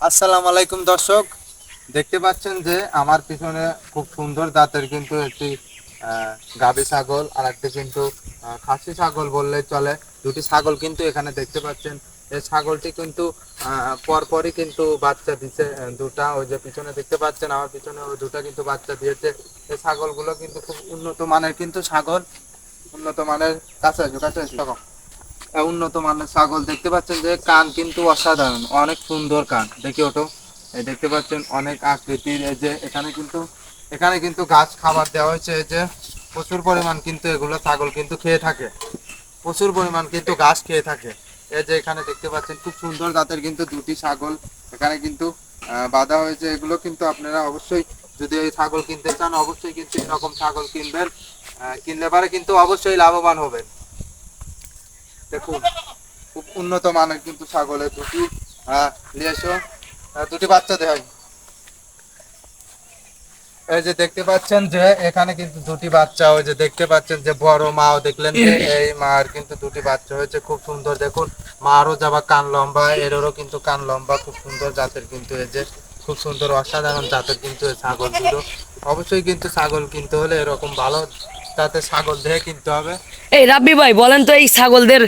আসসালামু আলাইকুম দর্শক। দেখতে পাচ্ছেন যে আমার পিছনে খুব সুন্দর জাতের কিন্তু একটি গাভী ছাগল আর একটি কিন্তু খাসি ছাগল বললে চলে। দুটি ছাগল কিন্তু এখানে দেখতে পাচ্ছেন। এই ছাগলটি কিন্তু পরপরই কিন্তু বাচ্চা আহ, দুটা। ওই যে পিছনে দেখতে পাচ্ছেন আমার পিছনে ওই দুটা কিন্তু বাচ্চা দিয়েছে। এই ছাগলগুলো কিন্তু খুব উন্নত মানের কিন্তু ছাগল। উন্নত মানের কাছে কাছে উন্নত মানের ছাগল দেখতে পাচ্ছেন যে কান কিন্তু অসাধারণ, অনেক সুন্দর কান। দেখি ওটো। এই দেখতে পাচ্ছেন অনেক আকৃতির। এই যে এখানে কিন্তু এখানে কিন্তু গাছ খাবার দেওয়া হয়েছে। এই যে প্রচুর পরিমাণ কিন্তু এগুলো ছাগল কিন্তু খেয়ে থাকে। প্রচুর পরিমাণ কিন্তু ঘাস খেয়ে থাকে। এই যে এখানে দেখতে পাচ্ছেন খুব সুন্দর জাতের কিন্তু দুটি ছাগল। এখানে কিন্তু বাঁধা হয়েছে। এগুলো কিন্তু আপনারা অবশ্যই যদি এই ছাগল কিনতে চান, অবশ্যই কিন্তু এরকম ছাগল কিনবেন। কিনলে পারে কিন্তু অবশ্যই লাভবান হবেন। দেখুন খুব উন্নত মানের কিন্তু ছাগলের দুটি নিয়ে এসো। আহ, দুটি বাচ্চা দেয় এই যে দেখতে পাচ্ছেন যে এখানে কিন্তু দুটি বাচ্চা ওই যে দেখতে পাচ্ছেন যে বড় মাও দেখলেন যে এই মার কিন্তু দুটি বাচ্চা হয়েছে। খুব সুন্দর দেখুন মারও যাবা কান লম্বা এরও কিন্তু কান লম্বা খুব সুন্দর জাতের কিন্তু এই যে খুব সুন্দর অসাধারণ জাতের কিন্তু এই ছাগল দুটো অবশ্যই কিন্তু ছাগল কিনতে হলে এরকম ভালো জাতের ছাগল দেখে কিনতে হবে। এই রাব্বি ভাই বলেন তো এই ছাগলদের